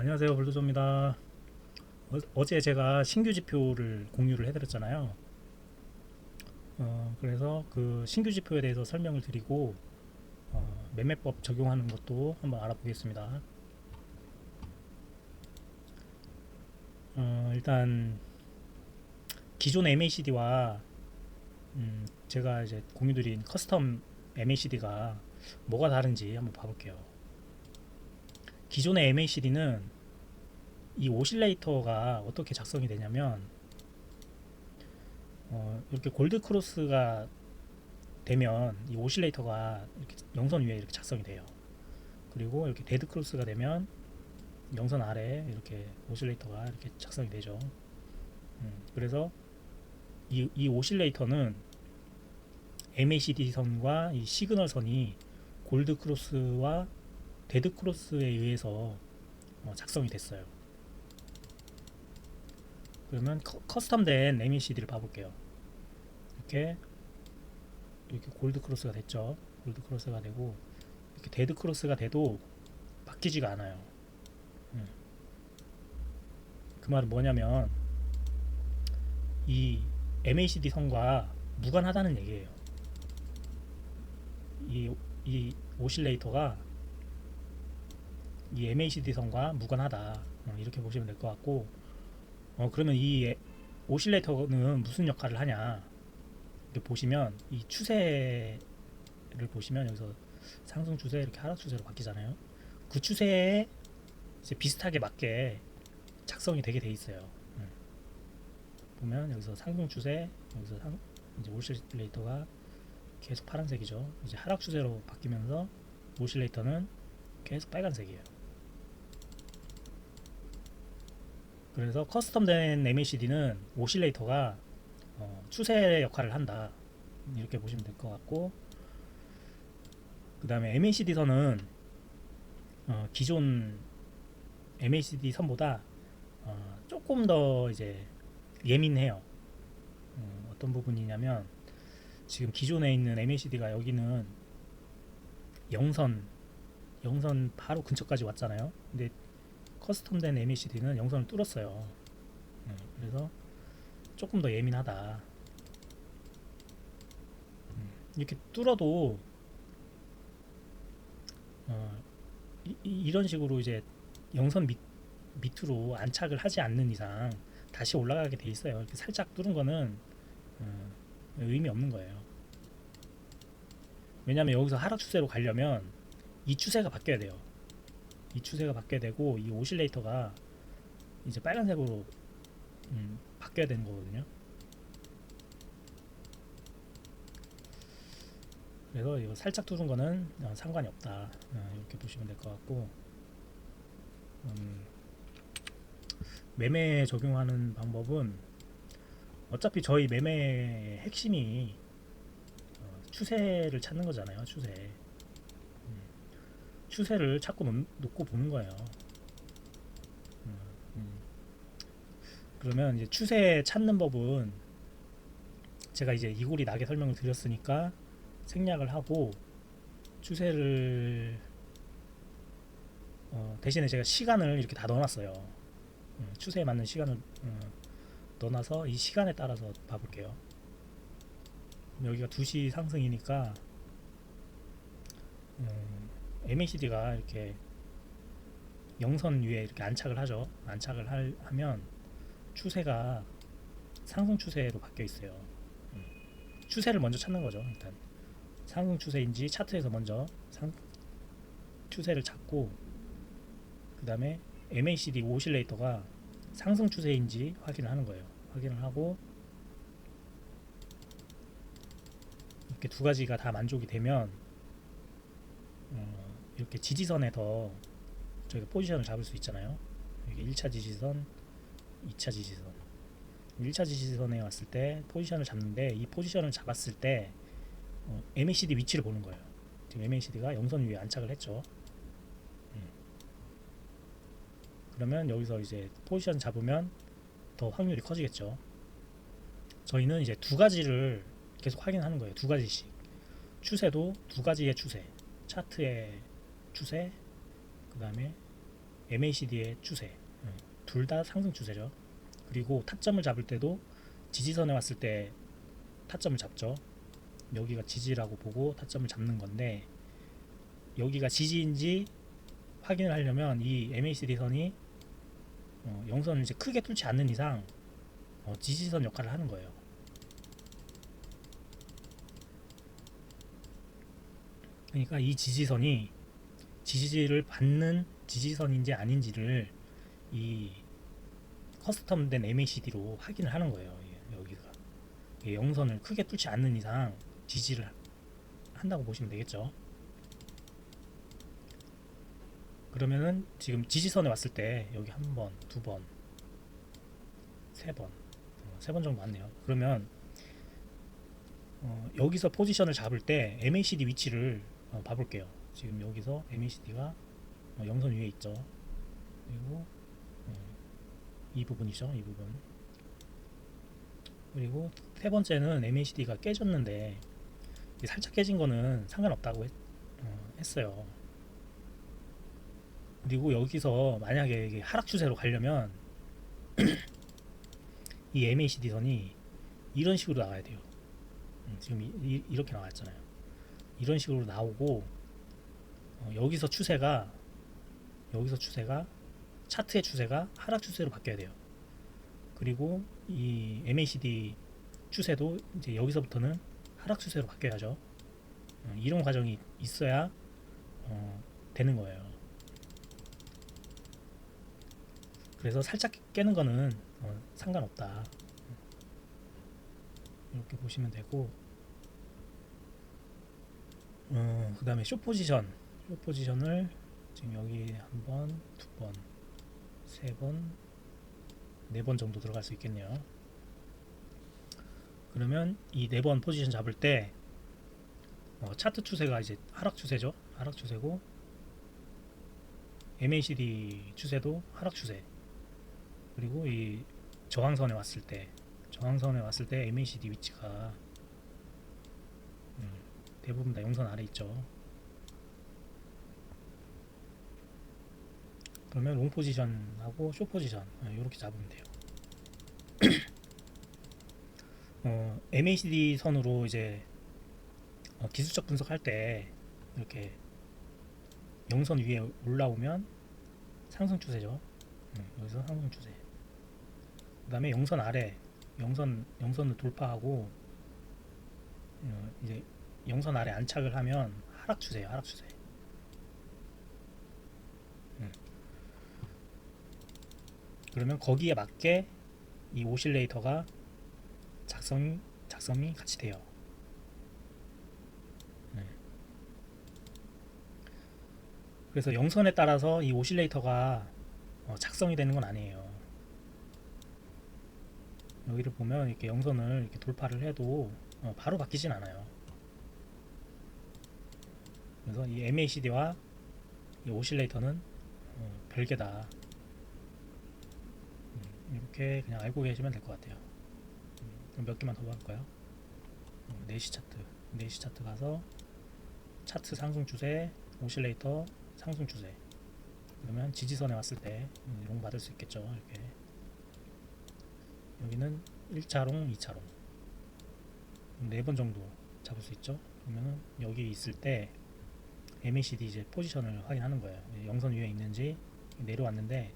안녕하세요. 블루조입니다. 어, 제 제가 신규 지표를 공유를 해드렸잖아요. 어, 그래서 그 신규 지표에 대해서 설명을 드리고 어, 매매법 적용하는 것도 한번 알아보겠습니다. 어, 일단 기존 MACD와 음, 제가 이제 공유드린 커스텀 MACD가 뭐가 다른지 한번 봐볼게요 기존의 MACD는 이 오실레이터가 어떻게 작성이 되냐면 어, 이렇게 골드 크로스가 되면 이 오실레이터가 이렇게 영선 위에 이렇게 작성이 돼요. 그리고 이렇게 데드 크로스가 되면 영선 아래 이렇게 오실레이터가 이렇게 작성이 되죠. 음, 그래서 이, 이 오실레이터는 MACD 선과 이 시그널 선이 골드 크로스와 데드 크로스에 의해서 어, 작성이 됐어요. 그러면 커, 커스텀된 MACD를 봐볼게요. 이렇게 이렇게 골드 크로스가 됐죠. 골드 크로스가 되고 이렇게 데드 크로스가 돼도 바뀌지가 않아요. 음. 그 말은 뭐냐면 이 MACD 선과 무관하다는 얘기예요. 이, 이 오실레이터가 이 MACD 선과 무관하다. 어, 이렇게 보시면 될 것 같고. 어 그러면 이 에- 오실레이터는 무슨 역할을 하냐? 이렇게 보시면 이 추세를 보시면 여기서 상승 추세 이렇게 하락 추세로 바뀌잖아요. 그 추세에 비슷하게 맞게 작성이 되게 돼 있어요. 음. 보면 여기서 상승 추세 여기서 상, 이제 오실레이터가 계속 파란색이죠. 이제 하락 추세로 바뀌면서 오실레이터는 계속 빨간색이에요 그래서 커스텀된 MACD는 오실레이터가 어, 추세 역할을 한다. 이렇게 보시면 될 것 같고. 그 다음에 MACD 선은 어, 기존 MACD 선보다 어, 조금 더 이제 예민해요. 어, 어떤 부분이냐면 지금 기존에 있는 MACD가 여기는 영선 영선 바로 근처까지 왔잖아요. 근데 커스텀된 MACD는 영선을 뚫었어요. 네, 그래서 조금 더 예민하다. 음, 이렇게 뚫어도 어, 이, 런 식으로 이제 영선 밑, 밑으로 안착을 하지 않는 이상 다시 올라가게 돼 있어요. 이렇게 살짝 뚫은 거는 어, 의미 없는 거예요. 왜냐하면 여기서 하락 추세로 가려면 이 추세가 바뀌어야 돼요. 이 추세가 바뀌어야 되고 이 오실레이터가 이제 빨간색으로 음, 바뀌어야 되는 거거든요. 그래서 이거 살짝 뚫은 거는 어, 상관이 없다. 어, 이렇게 보시면 될 것 같고. 음, 매매 적용하는 방법은 어차피 저희 매매의 핵심이 어, 추세를 찾는 거잖아요 추세 추세를 자꾸 놓, 놓고 보는 거예요. 음, 음. 그러면 이제 추세 찾는 법은 제가 이제 이골이 나게 설명을 드렸으니까 생략을 하고 추세를 어, 대신에 제가 시간을 이렇게 다 넣어놨어요. 음, 추세에 맞는 시간을 음, 넣어놔서 이 시간에 따라서 봐볼게요. 여기가 2시 상승이니까 음, MACD가 이렇게 영선 위에 이렇게 안착을 하죠. 안착을 할, 하면 추세가 상승 추세로 바뀌어 있어요. 음. 추세를 먼저 찾는 거죠. 일단 상승 추세인지 차트에서 먼저 상, 추세를 찾고 그 다음에 MACD 오실레이터가 상승 추세인지 확인을 하는 거예요. 확인을 하고 이렇게 두 가지가 다 만족이 되면 어, 이렇게 지지선에서 저희가 포지션을 잡을 수 있잖아요. 이게 1차 지지선, 2차 지지선. 1차 지지선에 왔을 때 포지션을 잡는데 이 포지션을 잡았을 때 어, MACD 위치를 보는 거예요. 지금 MACD가 영선 위에 안착을 했죠. 음. 그러면 여기서 이제 포지션 잡으면 더 확률이 커지겠죠. 저희는 이제 두 가지를 계속 확인하는 거예요. 두 가지씩. 추세도 두 가지의 추세. 차트의 추세, 그 다음에 MACD의 추세 둘 다 상승 추세죠. 그리고 타점을 잡을 때도 지지선에 왔을 때 타점을 잡죠. 여기가 지지라고 보고 타점을 잡는 건데 여기가 지지인지 확인을 하려면 이 MACD 선이 어, 영선을 이제 크게 뚫지 않는 이상 어, 지지선 역할을 하는 거예요. 그러니까 이 지지선이 지지를 받는 지지선인지 아닌지를 이 커스텀된 MACD로 확인을 하는 거예요. 예, 여기가 이 영선을 크게 뚫지 않는 이상 지지를 한다고 보시면 되겠죠. 그러면은 지금 지지선에 왔을 때 여기 한 번, 두 번, 세 번, 어, 세번 정도 왔네요. 그러면 어, 여기서 포지션을 잡을 때 MACD 위치를 어, 봐볼게요. 지금 여기서 MACD가 어, 영선 위에 있죠. 그리고 어, 이 부분이죠, 이 부분. 그리고 세 번째는 MACD가 깨졌는데 이 살짝 깨진 거는 상관없다고 했, 어, 했어요. 그리고 여기서 만약에 하락 추세로 가려면 이 MACD 선이 이런 식으로 나와야 돼요. 음, 지금 이, 이, 렇게 나왔잖아요. 이런 식으로 나오고 어, 여기서 추세가 여기서 추세가 차트의 추세가 하락 추세로 바뀌어야 돼요. 그리고 이 MACD 추세도 이제 여기서부터는 하락 추세로 바뀌어야죠. 어, 이런 과정이 있어야 어, 되는 거예요. 그래서 살짝 깨는 거는 어, 상관없다. 이렇게 보시면 되고 어, 그 다음에 쇼 포지션 쇼 포지션을 지금 여기 한 번, 두 번, 세 번, 네 번 정도 들어갈 수 있겠네요. 그러면 이 네 번 포지션 잡을 때 어, 차트 추세가 이제 하락 추세죠. 하락 추세고 MACD 추세도 하락 추세. 그리고 이 저항선에 왔을 때 저항선에 왔을 때 MACD 위치가 음, 대부분 다 영선 아래 있죠. 그러면 롱 포지션하고 쇼 포지션 이렇게 잡으면 돼요. 어, MACD 선으로 이제 어, 기술적 분석할 때 이렇게 영선 위에 올라오면 상승 추세죠. 음, 여기서 상승 추세. 그 다음에 영선 아래 영선 영선을 돌파하고 어, 이제 영선 아래 안착을 하면 하락 추세예요. 하락 추세. 음. 그러면 거기에 맞게 이 오실레이터가 작성 작성이 같이 돼요. 네. 그래서 영선에 따라서 이 오실레이터가 어, 작성이 되는 건 아니에요. 여기를 보면 이렇게 영선을 이렇게 돌파를 해도 어, 바로 바뀌진 않아요. 그래서 이 MACD와 이 오실레이터는 어, 별개다. 음, 이렇게 그냥 알고 계시면 될 것 같아요. 음, 그럼 몇 개만 더 볼까요? 음, 4시 차트. 4시 차트 가서 차트 상승 추세, 오실레이터 상승 추세. 그러면 지지선에 왔을 때 음, 롱 받을 수 있겠죠. 이렇게. 여기는 1차롱, 2차롱. 네 번 정도 잡을 수 있죠. 그러면은 여기 있을 때 MACD 이제 포지션을 확인하는 거예요. 영선 위에 있는지 내려왔는데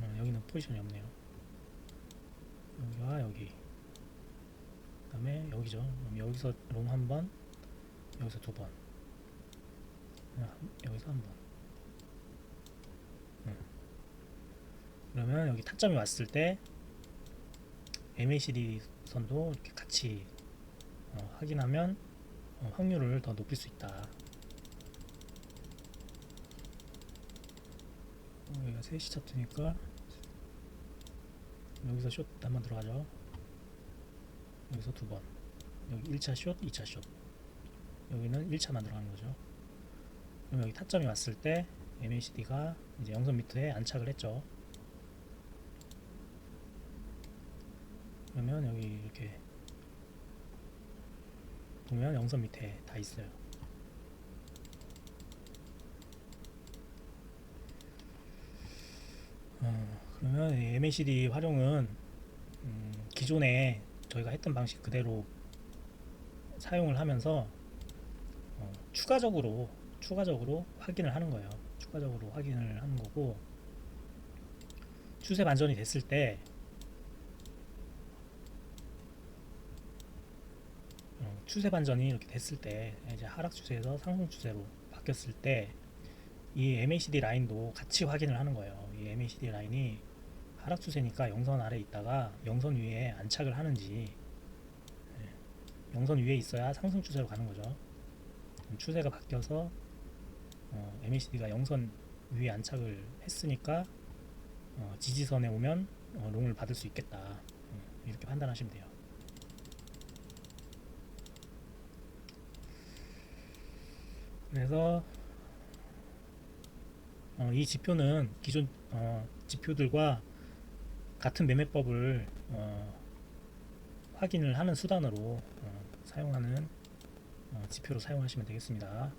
어, 여기는 포지션이 없네요. 여기와 여기. 그 다음에 여기죠. 그럼 여기서 롱 한 번, 여기서 두 번, 여기서 한 번. 그러면 여기 타점이 왔을 때 MACD 선도 이렇게 같이 어, 확인하면 어, 확률을 더 높일 수 있다. 어, 여기가 3시 차트니까 여기서 숏 한번 들어가죠. 여기서 두 번. 여기 1차 숏, 2차 숏. 여기는 1차만 들어가는 거죠. 그럼 여기 타점이 왔을 때 MACD가 이제 영선 밑에 안착을 했죠. 그러면 여기 이렇게 보면 영선 밑에 다 있어요. 그러면 이 MACD 활용은 음, 기존에 저희가 했던 방식 그대로 사용을 하면서 어, 추가적으로 추가적으로 확인을 하는 거예요. 추가적으로 확인을 하는 거고 추세 반전이 됐을 때 어, 추세 반전이 이렇게 됐을 때 이제 하락 추세에서 상승 추세로 바뀌었을 때 이 MACD 라인도 같이 확인을 하는 거예요. 이 MACD 라인이 하락 추세니까 영선 아래 있다가 영선 위에 안착을 하는지 예, 영선 위에 있어야 상승 추세로 가는 거죠. 추세가 바뀌어서 어, MACD가 영선 위에 안착을 했으니까 어, 지지선에 오면 어, 롱을 받을 수 있겠다. 음, 이렇게 판단하시면 돼요. 그래서 어, 이 지표는 기존 어, 지표들과 같은 매매법을 어, 확인을 하는 수단으로 어, 사용하는 어, 지표로 사용하시면 되겠습니다.